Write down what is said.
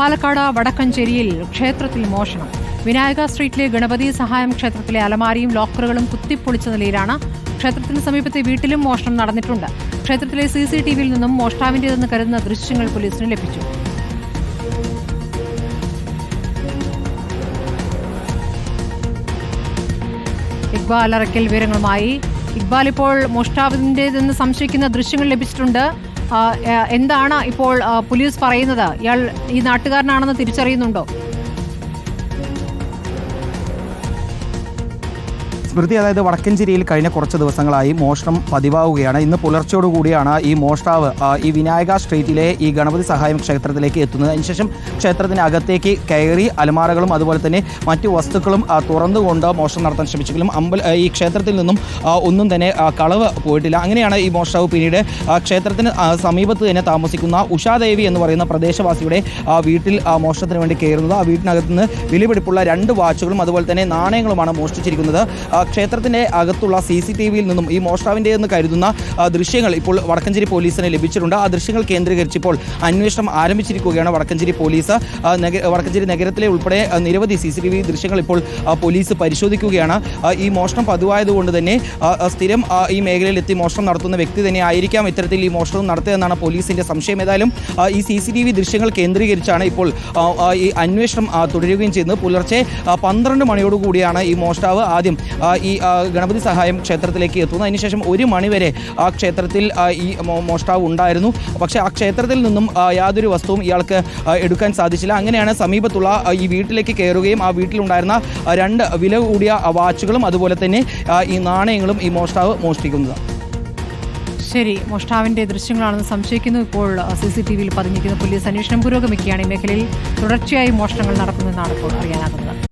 പാലക്കാട് വടക്കഞ്ചേരിയിൽ ക്ഷേത്രത്തിൽ മോഷണം. വിനായക സ്ട്രീറ്റിലെ ഗണപതി സഹായം ക്ഷേത്രത്തിലെ അലമാരിയും ലോക്കറുകളും കുത്തിപ്പൊളിച്ച നിലയിലാണ് ക്ഷേത്രത്തിന് സമീപത്തെ വീട്ടിലും മോഷണം നടന്നിട്ടുണ്ട്. ക്ഷേത്രത്തിലെ സി സി ടി വിയിൽ നിന്നും മോഷ്ടാവിന്റേതെന്ന് കരുതുന്ന ദൃശ്യങ്ങൾ പോലീസിന് ലഭിച്ചു. ഇക്ബാൽ അറക്കൽ വിവരങ്ങളുമായി. ഇക്ബാൽ ഇപ്പോൾ മോഷ്ടാവിന്റേതെന്ന് സംശയിക്കുന്ന ദൃശ്യങ്ങൾ ലഭിച്ചിട്ടുണ്ട്. എന്താണ് ഇപ്പോൾ പോലീസ് പറയുന്നത്? ഇയാൾ ഈ നാട്ടുകാരനാണെന്ന് തിരിച്ചറിയുന്നുണ്ടോ? സ്മൃതി അതായത് വടക്കഞ്ചേരിയിൽ കഴിഞ്ഞ കുറച്ച് ദിവസങ്ങളായി മോഷണം പതിവാവുകയാണ്. ഇന്ന് പുലർച്ചയോടുകൂടിയാണ് ഈ മോഷ്ടാവ് ഈ വിനായക സ്ട്രീറ്റിലെ ഈ ഗണപതി സഹായം ക്ഷേത്രത്തിലേക്ക് എത്തുന്നത്. അതിനുശേഷം ക്ഷേത്രത്തിന് അകത്തേക്ക് കയറി അലമാരകളും അതുപോലെ തന്നെ മറ്റു വസ്തുക്കളും തുറന്നുകൊണ്ട് മോഷണം നടത്താൻ ശ്രമിച്ചെങ്കിലും അമ്പല ഈ ക്ഷേത്രത്തിൽ നിന്നും ഒന്നും തന്നെ കളവ് പോയിട്ടില്ല. അങ്ങനെയാണ് ഈ മോഷ്ടാവ് പിന്നീട് ക്ഷേത്രത്തിന് സമീപത്ത് തന്നെ താമസിക്കുന്ന ഉഷാദേവി എന്ന് പറയുന്ന പ്രദേശവാസിയുടെ വീട്ടിൽ മോഷണത്തിന് വേണ്ടി കയറുന്നത്. ആ വീട്ടിനകത്ത് നിന്ന് വിലപിടിപ്പുള്ള രണ്ട് വാച്ചുകളും അതുപോലെ തന്നെ നാണയങ്ങളുമാണ് മോഷ്ടിച്ചിരിക്കുന്നത്. ആ, ക്ഷേത്രത്തിന്റെ അകത്തുള്ള സി സി ടി വിയിൽ നിന്നും ഈ മോഷ്ടാവിന്റെ എന്ന് കരുതുന്ന ദൃശ്യങ്ങൾ ഇപ്പോൾ വടക്കഞ്ചേരി പോലീസിന് ലഭിച്ചിട്ടുണ്ട്. ആ ദൃശ്യങ്ങൾ കേന്ദ്രീകരിച്ച് ഇപ്പോൾ അന്വേഷണം ആരംഭിച്ചിരിക്കുകയാണ് വടക്കഞ്ചേരി പോലീസ്. വടക്കഞ്ചേരി നഗരത്തിലെ ഉൾപ്പെടെ നിരവധി സി സി ടി വി ദൃശ്യങ്ങൾ ഇപ്പോൾ പോലീസ് പരിശോധിക്കുകയാണ്. ഈ മോഷണം പതിവായതുകൊണ്ട് തന്നെ സ്ഥിരം ഈ മേഖലയിൽ എത്തി മോഷണം നടത്തുന്ന വ്യക്തി തന്നെ ആയിരിക്കാം ഇത്തരത്തിൽ ഈ മോഷണം നടത്തിയതെന്നാണ് പോലീസിന്റെ സംശയം. ഏതായാലും ഈ സി സി ടി വി ദൃശ്യങ്ങൾ കേന്ദ്രീകരിച്ചാണ് ഇപ്പോൾ ഈ അന്വേഷണം തുടരുകയും ചെയ്യുന്നത്. പുലർച്ചെ പന്ത്രണ്ട് മണിയോടുകൂടിയാണ് ഈ മോഷ്ടാവ് ആദ്യം ഈ ഗണപതി സഹായം ക്ഷേത്രത്തിലേക്ക് എത്തുന്നു. അതിനുശേഷം ഒരു മണിവരെ ആ ക്ഷേത്രത്തിൽ ഈ മോഷ്ടാവ് ഉണ്ടായിരുന്നു. പക്ഷേ ആ ക്ഷേത്രത്തിൽ നിന്നും യാതൊരു വസ്തുവും ഇയാൾക്ക് എടുക്കാൻ സാധിച്ചില്ല. അങ്ങനെയാണ് സമീപത്തുള്ള ഈ വീട്ടിലേക്ക് കയറുകയും ആ വീട്ടിലുണ്ടായിരുന്ന രണ്ട് വില കൂടിയ വാച്ചുകളും അതുപോലെ തന്നെ ഈ നാണയങ്ങളും ഈ മോഷ്ടാവ് മോഷ്ടിക്കുന്നത്. ശരി മോഷ്ടാവിന്റെ ദൃശ്യങ്ങളാണെന്ന് സംശയിക്കുന്നു. ഇപ്പോൾ സി സി ടി വിയിൽ പതിഞ്ഞിരിക്കുന്ന പോലീസ് അന്വേഷണം പുരോഗമിക്കുകയാണ്. ഈ മേഖലയിൽ തുടർച്ചയായി മോഷണങ്ങൾ നടക്കുന്നതെന്നാണ് ഇപ്പോൾ അറിയാനാകുന്നത്.